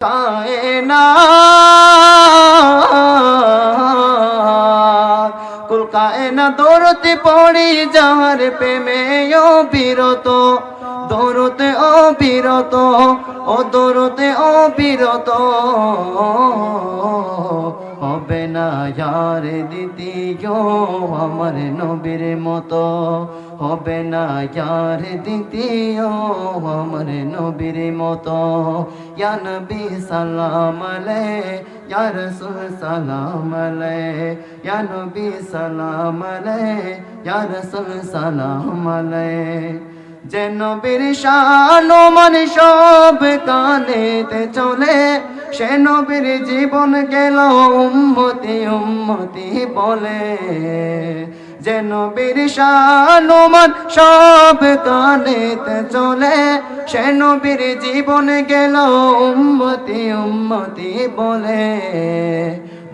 কায়না কুল কায়না দৌড়তে পড়ি যাহার প্রেমে ও বিরত। দৌড়তে ও বিরত ও দৌড়তে ও বিরত হবে না যার দ্বিতীয় আমার নবীর মতো। হবে না যার দ্বিতীয় আমার নবীর মতো। ইয়া নবী সালাম আলে, ইয়া রাসূল সালাম আলে, ইয়া নবী সালাম আলে। যে নবীর মান সব কানেতে চলে, সে নবীর জীবন গেল উম্মতি উম্মতি বলে। যে নবীর মান সব কানেতে চলে, সে নবীর জীবন গেল উম্মতি উম্মতি বলে।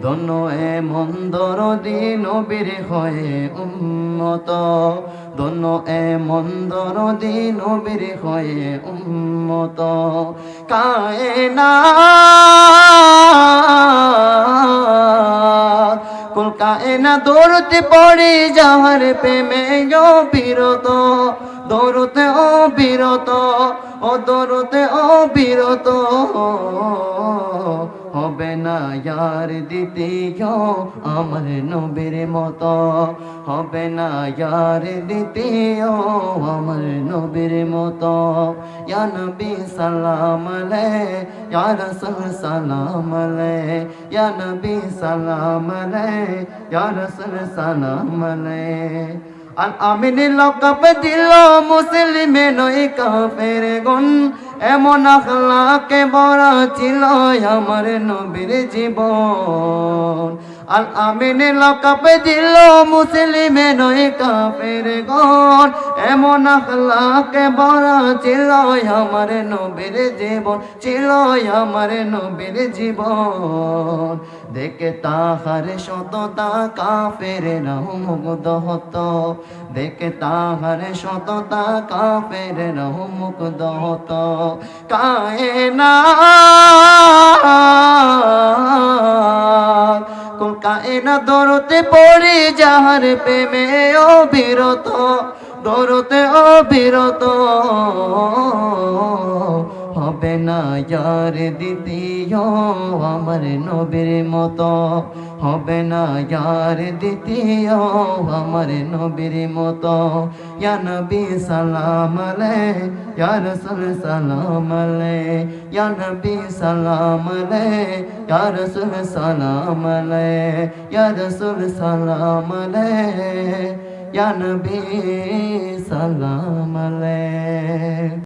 ধন্য এ মন্দর দিন নবীর হয়ে উম্মত। ধন্য এ মন্দর দিন নবীর হয়ে উম্মত। কায়না কায়না দৌড়তে পড়ে যাহার প্রেমে ও বিরত। দৌড়তে ও বিরত, ও দৌড়তে ও বিরত। হবে না, ইয়ার দ্বিতীয় আমার নবীর মতো। হবে না, ইয়ার দ্বিতীয় আমার নবীর মতো। ইয়া নবী সালাম আলে, ইয়া রাসূল সালাম আলে, ইয়া নবী সালাম আলে, ইয়া রাসূল সালাম আর আমিন লকব দিল মুসলিমে নই কাফের গুন এমন আখলাকে বড় ছিল আমার নবীর জীবন। আল আমিন লকব দিল মুসলিমে নই কাফের গুন এমন আখলাকে বড় ছিল আমার নবীর জীবন, ছিল আমার নবীর জীবন। দেখে তাহার সততা কাফের মুগ্ধ হতো। দেখে তাহার সততা কাফের মুগ্ধ হতো। কায়না কোন দরতে পড়ি যাহার প্রেমে অবিরত দরতে অবিরত। হবে না যার দ্বিতীয় আমার নবীর মতো। হবে না যার দ্বিতীয় আমার নবীর মতো। ইয়া নবী সালাম আলে, ইয়া রাসূল সালাম আলে, ইয়া নবী সালাম আলে, ইয়া রাসূল সালাম আলে, ইয়া রাসূল সালাম ইয়া নবী সালাম